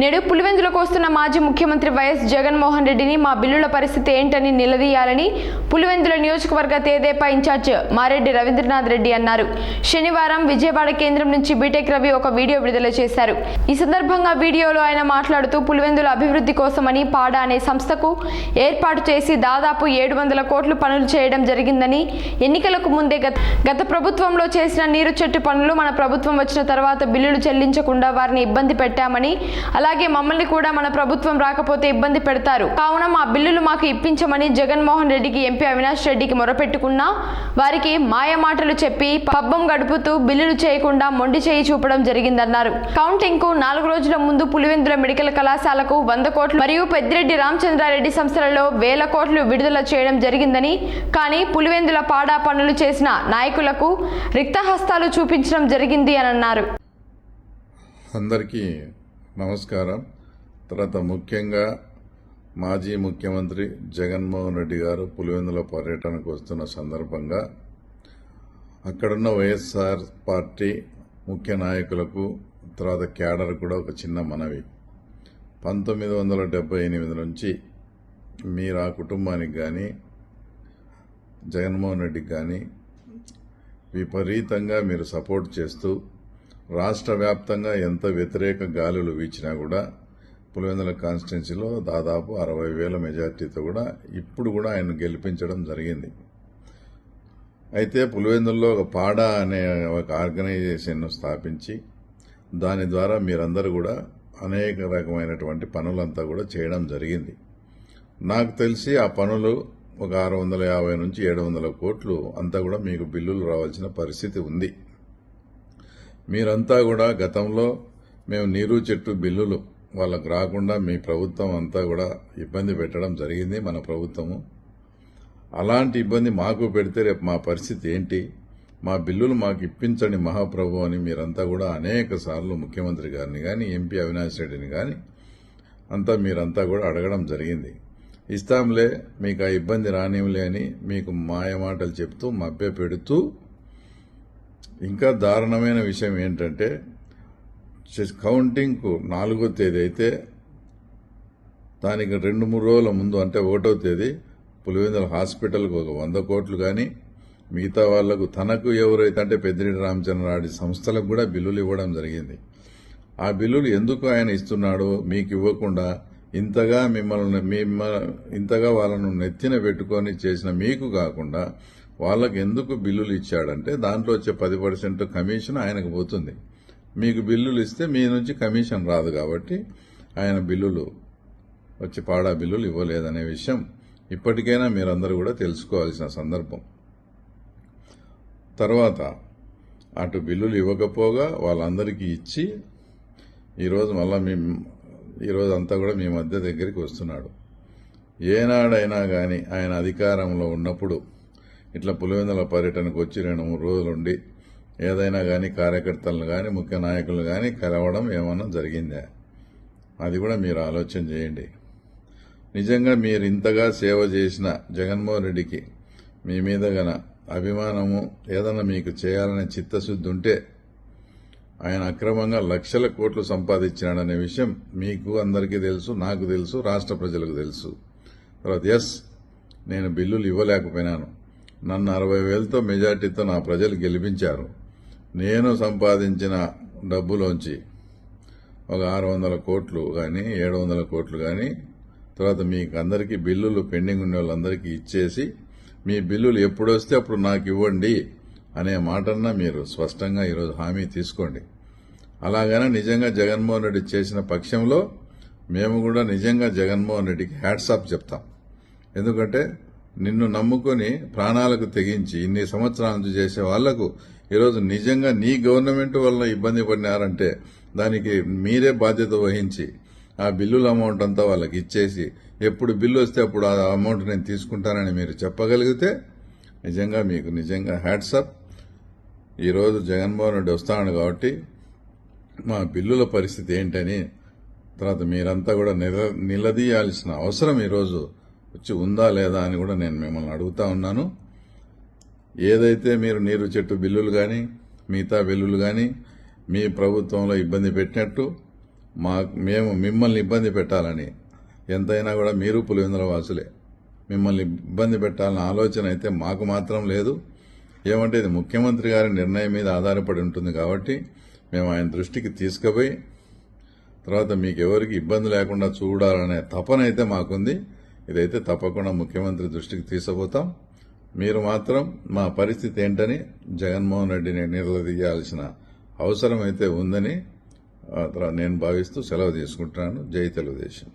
నేడు పులివెందులకు వస్తున్న మాజీ ముఖ్యమంత్రి వైఎస్ జగన్మోహన్ రెడ్డిని మా బిల్లుల పరిస్థితి ఏంటని నిలదీయాలని పులివెందుల నియోజకవర్గ తేదేపా ఇన్ఛార్జ్ మారెడ్డి రవీంద్రనాథ్ రెడ్డి అన్నారు. శనివారం విజయవాడ కేంద్రం నుంచి బీటెక్ రవి ఒక వీడియో విడుదల చేశారు. ఈ సందర్భంగా వీడియోలో ఆయన మాట్లాడుతూ పులివెందుల అభివృద్ధి కోసమని పాడా అనే సంస్థకు ఏర్పాటు చేసి దాదాపు ఏడు వందల కోట్లు పనులు చేయడం జరిగిందని ఎన్నికలకు ముందే గత గత ప్రభుత్వంలో చేసిన నీరు చెట్టు పనులు మన ప్రభుత్వం వచ్చిన తర్వాత బిల్లులు చెల్లించకుండా వారిని ఇబ్బంది పెట్టామని అలా అలాగే మమ్మల్ని కూడా మన ప్రభుత్వం రాకపోతే ఇబ్బంది పెడతారు. కావున మా బిల్లులు మాకు ఇప్పించమని జగన్మోహన్ రెడ్డికి ఎంపీ అవినాష్ రెడ్డికి మొరపెట్టుకున్నా వారికి మాయ మాటలు చెప్పి పబ్బం గడుపుతూ బిల్లులు చేయకుండా మొండి చేయి చూపడం జరిగిందన్నారు. కౌంటింగ్కు నాలుగు రోజుల ముందు పులివెందుల మెడికల్ కళాశాలకు వంద కోట్లు మరియు పెద్దిరెడ్డి రామచంద్రారెడ్డి సంస్థలలో వేల కోట్లు విడుదల చేయడం జరిగిందని కానీ పులివెందుల పాడా పనులు చేసిన నాయకులకు రిక్తహస్తాలు చూపించడం జరిగింది అని అన్నారు అందరికీ నమస్కారం. తర్వాత ముఖ్యంగా మాజీ ముఖ్యమంత్రి జగన్మోహన్ రెడ్డి గారు పులివెందుల పర్యటనకు వస్తున్న సందర్భంగా అక్కడున్న వైఎస్ఆర్ పార్టీ ముఖ్య నాయకులకు తర్వాత క్యాడర్ కూడా ఒక చిన్న మనవి. పంతొమ్మిది వందల డెబ్బై ఎనిమిది నుంచి మీరు ఆ కుటుంబానికి కానీ జగన్మోహన్ రెడ్డికి కానీ విపరీతంగా మీరు సపోర్ట్ చేస్తూ రాష్ట్ర వ్యాప్తంగా ఎంత వ్యతిరేక గాలులు వీచినా కూడా పులివెందుల కాన్స్టిట్యున్సీలో దాదాపు అరవై వేల మెజార్టీతో కూడా ఇప్పుడు కూడా ఆయన గెలిపించడం జరిగింది. అయితే పులివెందుల్లో ఒక పాడా అనే ఒక ఆర్గనైజేషన్ను స్థాపించి దాని ద్వారా మీరందరూ కూడా అనేక రకమైనటువంటి పనులంతా కూడా చేయడం జరిగింది. నాకు తెలిసి ఆ పనులు ఒక ఆరు వందల యాభై నుంచి ఏడు వందల కోట్లు అంతా కూడా మీకు బిల్లులు రావాల్సిన పరిస్థితి ఉంది. మీరంతా కూడా గతంలో మేము నీరు చెట్టు బిల్లులు వాళ్ళకు రాకుండా మీ ప్రభుత్వం అంతా కూడా ఇబ్బంది పెట్టడం జరిగింది మన ప్రభుత్వము. అలాంటి ఇబ్బంది మాకు పెడితే రేపు మా పరిస్థితి ఏంటి? మా బిల్లులు మాకు ఇప్పించండి మహాప్రభు అని మీరంతా కూడా అనేక సార్లు ముఖ్యమంత్రి గారిని కానీ ఎంపీ అవినాష్ రెడ్డిని కానీ అంతా మీరంతా కూడా అడగడం జరిగింది. ఇస్తాంలే మీకు ఆ ఇబ్బంది రానివ్వలే అని మీకు మాయమాటలు చెప్తూ మభ్య పెడుతూ ఇంకా దారుణమైన విషయం ఏంటంటే కౌంటింగ్కు నాలుగో తేదీ అయితే దానికి రెండు మూడు రోజుల ముందు అంటే ఒకటో తేదీ పులివెందుల హాస్పిటల్కు ఒక వంద కోట్లు కానీ మిగతా వాళ్ళకు తనకు ఎవరైతే అంటే పెద్దిరెడ్డి రామచంద్రరాడి సంస్థలకు కూడా బిల్లులు ఇవ్వడం జరిగింది. ఆ బిల్లులు ఎందుకు ఆయన ఇస్తున్నాడో మీకు ఇవ్వకుండా ఇంతగా మిమ్మల్ని మిమ్మ ఇంతగా వాళ్ళను నెత్తిన పెట్టుకొని చేసిన మీకు కాకుండా వాళ్ళకి ఎందుకు బిల్లులు ఇచ్చాడంటే దాంట్లో వచ్చే పది పర్సెంట్ కమిషన్ ఆయనకు పోతుంది. మీకు బిల్లులు ఇస్తే మీ నుంచి కమిషన్ రాదు కాబట్టి ఆయన బిల్లులు వచ్చి పాడా బిల్లులు ఇవ్వలేదనే విషయం ఇప్పటికైనా మీరందరూ కూడా తెలుసుకోవాల్సిన సందర్భం. తర్వాత అటు బిల్లులు ఇవ్వకపోగా వాళ్ళందరికీ ఇచ్చి ఈరోజు మళ్ళీ మీ ఈరోజు అంతా కూడా మీ మధ్య దగ్గరికి వస్తున్నాడు. ఏనాడైనా కానీ ఆయన అధికారంలో ఉన్నప్పుడు ఇట్లా పులివెందుల పర్యటనకు వచ్చి రెండు మూడు రోజులు ఉండి ఏదైనా కానీ కార్యకర్తలను కానీ ముఖ్య నాయకులను కానీ కలవడం ఏమన్నా జరిగిందా? అది కూడా మీరు ఆలోచన చేయండి. నిజంగా మీరు ఇంతగా సేవ చేసిన జగన్మోహన్ రెడ్డికి మీ మీద గన అభిమానము ఏదన్నా మీకు చేయాలనే చిత్తశుద్ధి ఉంటే ఆయన అక్రమంగా లక్షల కోట్లు సంపాదించినాడనే విషయం మీకు అందరికీ తెలుసు నాకు తెలుసు రాష్ట్ర ప్రజలకు తెలుసు. తర్వాత ఎస్ నేను బిల్లులు ఇవ్వలేకపోయినాను. నన్ను అరవై వేలతో మెజార్టీతో నా ప్రజలు గెలిపించారు. నేను సంపాదించిన డబ్బులోంచి ఒక ఆరు వందల కోట్లు కానీ ఏడు వందల కోట్లు కానీ తర్వాత మీకు అందరికీ బిల్లులు పెండింగ్ ఉన్న వాళ్ళందరికీ ఇచ్చేసి మీ బిల్లులు ఎప్పుడు వస్తే అప్పుడు నాకు ఇవ్వండి అనే మాటన్నా మీరు స్పష్టంగా ఈరోజు హామీ తీసుకోండి. అలాగనే నిజంగా జగన్మోహన్ రెడ్డి చేసిన పక్షంలో మేము కూడా నిజంగా జగన్మోహన్ రెడ్డికి హ్యాట్సాప్ చెప్తాం. ఎందుకంటే నిన్ను నమ్ముకొని ప్రాణాలకు తెగించి ఇన్ని సంవత్సరాల నుంచి చేసే వాళ్ళకు ఈరోజు నిజంగా నీ గవర్నమెంట్ వల్ల ఇబ్బంది పడినారంటే దానికి మీరే బాధ్యత వహించి ఆ బిల్లుల అమౌంట్ అంతా వాళ్ళకి ఇచ్చేసి ఎప్పుడు బిల్లు వస్తే అప్పుడు ఆ అమౌంట్ నేను తీసుకుంటానని మీరు చెప్పగలిగితే నిజంగా మీకు నిజంగా హ్యాట్సప్ ఈరోజు జగన్మోహన్ రెడ్డి వస్తాడు కాబట్టి మా బిల్లుల పరిస్థితి ఏంటని తర్వాత మీరంతా కూడా నిలదీయాల్సిన అవసరం ఈరోజు వచ్చి ఉందా లేదా అని కూడా నేను మిమ్మల్ని అడుగుతా ఉన్నాను. ఏదైతే మీరు నీరు చెట్టు బిల్లులు కానీ మిగతా బిల్లులు కానీ మీ ప్రభుత్వంలో ఇబ్బంది పెట్టినట్టు మా మేము మిమ్మల్ని ఇబ్బంది పెట్టాలని ఎంతైనా కూడా మీరు పులివెందుల వాసులే. మిమ్మల్ని ఇబ్బంది పెట్టాలన్న ఆలోచన అయితే మాకు మాత్రం లేదు. ఏమంటే ఇది ముఖ్యమంత్రి గారి నిర్ణయం మీద ఆధారపడి ఉంటుంది కాబట్టి మేము ఆయన దృష్టికి తీసుకుపోయి తర్వాత మీకు ఎవరికి ఇబ్బంది లేకుండా చూడాలనే తపన అయితే మాకుంది. ఇదైతే తప్పకుండా ముఖ్యమంత్రి దృష్టికి తీసుకుపోతాం. మీరు మాత్రం మా పరిస్థితి ఏంటని జగన్మోహన్ రెడ్డిని నిలదీయాల్సిన అవసరం అయితే ఉందని నేను భావిస్తూ సెలవు తీసుకుంటున్నాను. జై తెలుగుదేశం.